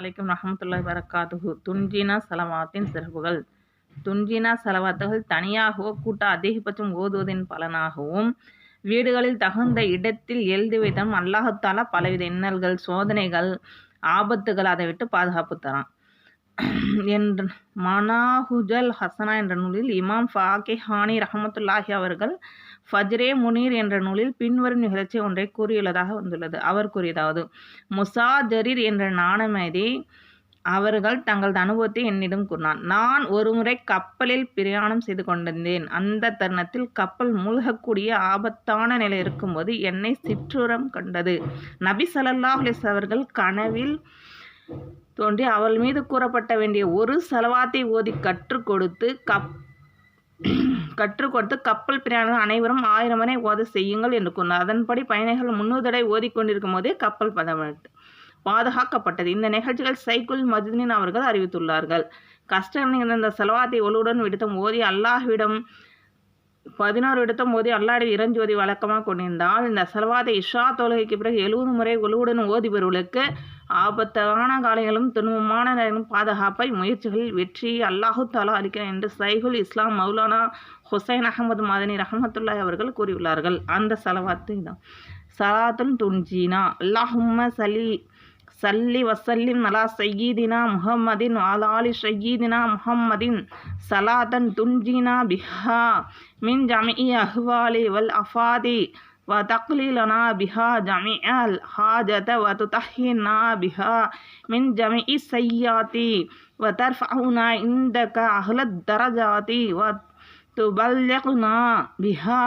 அலைக்கும் ரஹமத்துல்லாஹி வரகாத்துஹு துன்ஜினா சலவாத்தின் சிறப்புகள் துன்ஜினா சலவாத்துகள் தனியாகவோ கூட்ட அதிகபட்சம் ஓதுவதின் பலனாகவும் வீடுகளில் தகுந்த இடத்தில் எழுதி வைத்தாலும் அல்லாஹத்தாலா பலவித இன்னல்கள் சோதனைகள் ஆபத்துகள் அதை விட்டு பாதுகாப்பு தரான். என்ற மனாஹுஜல் ஹசனா என்ற நூலில் இமாம் ஃபாகே ஹானி ரஹமத்துல்லாஹி அவர்கள் ஃபஜ்ரே முனீர் என்ற நூலில் பின்வரும் நிகழ்ச்சி ஒன்றை கூறியுள்ளதாக வந்துள்ளது. அவர் கூறியதாவது முசா ஜரீர் என்ற நாணமேதி அவர்கள் தங்களது அனுபவத்தை என்னிடம் கூறினார். நான் ஒருமுறை கப்பலில் பிரயாணம் செய்து கொண்டிருந்தேன். அந்த தருணத்தில் கப்பல் மூழ்கக்கூடிய ஆபத்தான நிலை இருக்கும்போது என்னை சிற்றுரம் கண்டது. நபி சல்லாஹ் அவர்கள் கனவில் தோன்றி அவள் மீது கூறப்பட்ட வேண்டிய ஒரு செலவாத்தை ஓதி கற்றுக் கொடுத்து கப் கற்றுக் கொடுத்து கப்பல் பிரயாணிகள் அனைவரும் ஆயிரம் வரை ஓத செய்யுங்கள் என்று கூறினார். அதன்படி பயணிகள் முன்னூறு தடவை ஓதிக்கொண்டிருக்கும் போதே கப்பல் பதவிட்டு பாதுகாக்கப்பட்டது. இந்த நிகழ்ச்சிகள் சைக்குல் மஜினின் அவர்கள் அறிவித்துள்ளார்கள். கஷ்டம் இந்த செலவாத்தை ஒழுவுடன் விடுத்தும் ஓதி அல்லாஹ்விடம் பதினோரு இடத்தும் ஓதி அல்லாடி இறஞ்சோதி வழக்கமாக கொண்டிருந்தால் இந்த செலவாதை இஷா தொழுகைக்கு பிறகு எழுபது முறை ஒழுவுடன் ஓதிபவர்களுக்கு ஆபத்தான காலைகளும் துன்பமான நேரங்களும் பாதுகாப்பை முயற்சிகளில் வெற்றி அல்லாஹு தாலா அளிக்கிறார் என்று சைகுல் இஸ்லாம் மௌலானா ஹுசைன் அகமது மாதனி ரஹமத்துல்லாய் அவர்கள் கூறியுள்ளார்கள். அந்த செலவாத்து இதான். சலாத்துல் துன்ஜீனா. அல்லாஹும்ம சலி சல்லி வசல்லிம் அலா சையீதினா முஹம்மதின் ஆலாலி சையீதினா முஹம்மதின் சலாதன் துன்ஜீனா பிஹா மின் ஜமி அஹ்வாலி வல் அஃபாதி. وتقليلنا بها جميع الحاجة وتطهرنا بها من جميع السيئات وترفعنا عندك أهل الدرجات وتبلغنا بها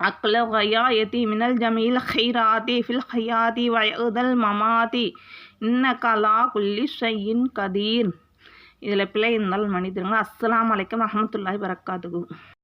أقل غاية من الجميع الخيرات في الحياة وعيد الممات إنك على كل شيء قدير இதில் பிழை இருந்தால் மன்னித்துருங்க அஸ்லாம் வலைக்கம் ரஹமத்துல்லாஹி வரகாத்துகு